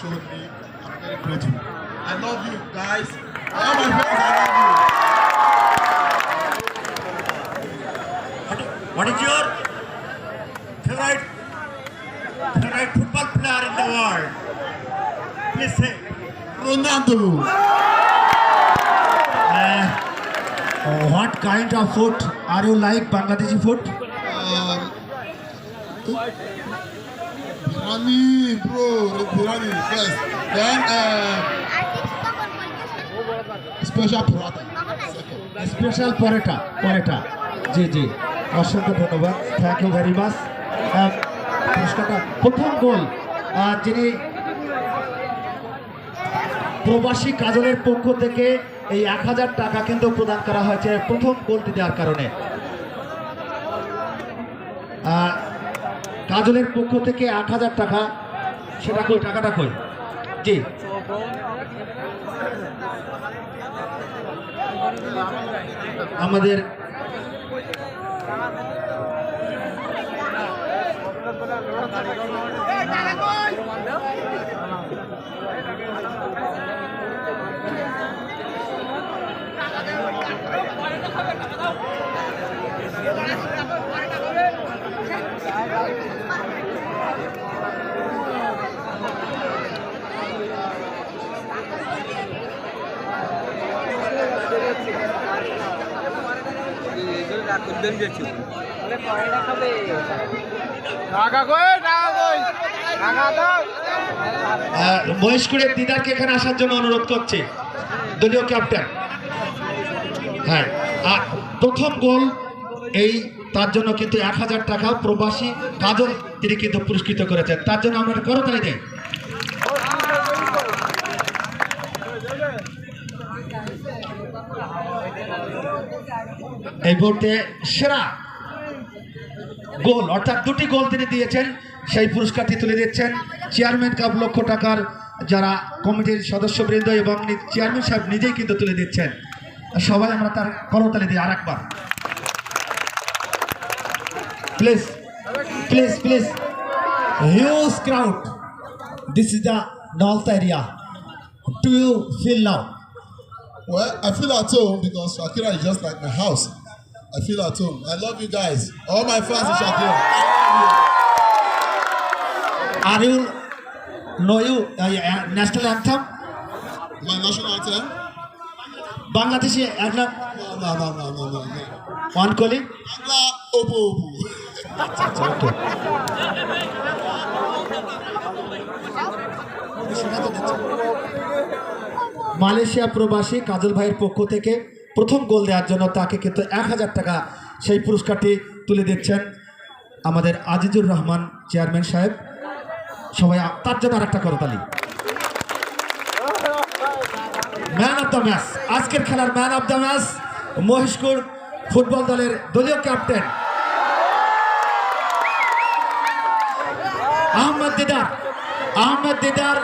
showed me. I'm very grateful. I love you guys. All my friends, I love you. What is your favorite favorite football player in the world? Please say. Ronaldo. Uh, what kind of food are you like Bangladeshi food? Um, Biryani, bro. Biryani first. Then uh, special অসংখ্য ধন্যবাদ। Thank you very much প্রথম গোল যিনি প্রবাসী কাজলের পক্ষ থেকে এই এক হাজার টাকা কিন্তু প্রদান করা হয়েছে প্রথম গোলটি দেওয়ার কারণে। কাজলের পক্ষ থেকে আট হাজার টাকা। সেটা কই? টাকাটা কই? জি। আমাদের আহ, মহেশপুরের দিদারকে এখানে আসার জন্য অনুরোধ করছি। দলীয় ক্যাপ্টেন হ্যাঁ আর প্রথম গোল এই, তার জন্য কিন্তু এক হাজার টাকা প্রবাসী কাজল তিনি কিন্তু পুরস্কৃত করেছেন। তার জন্য আমরা করতালি দেয় এই মুহূর্তে সেরা গোল, অর্থাৎ দুটি গোল তিনি দিয়েছেন। সেই পুরস্কারটি তুলে দিচ্ছেন চেয়ারম্যান কাপ লক্ষ টাকার যারা কমিটির সদস্যবৃন্দ এবং চেয়ারম্যান সাহেব নিজেই কিন্তু তুলে দিচ্ছেন। সবাই আমরা তার করতালি দিই আর একবার Please, please, please. Huge crowd. This is the north area. Do you feel now? Well, I feel at home because Shakira is just like my house. I feel at home. I love you guys. All my fans in Shakira. Ah! Are you know you uh, uh, national anthem? My national anthem? Bangladeshi anthem? No, no, no, no, no, no. One calling? Bangla Obo Obo. Malaysia প্রবাসী কাজল ভাইয়ের পক্ষ থেকে প্রথম গোল দেওয়ার জন্য তাকে কিন্তু এক হাজার টাকা সেই পুরস্কারটি তুলে দিচ্ছেন আমাদের আজিজুর রহমান চেয়ারম্যান সাহেব। সবাই তার জন্য আর একটা করতালি। ম্যান অফ দ্য ম্যাচ আজকের খেলার ম্যান অফ দ্য ম্যাচ মহেশকুর ফুটবল দলের দলীয় ক্যাপ্টেন আহমদ দিদার আহমদ দিদার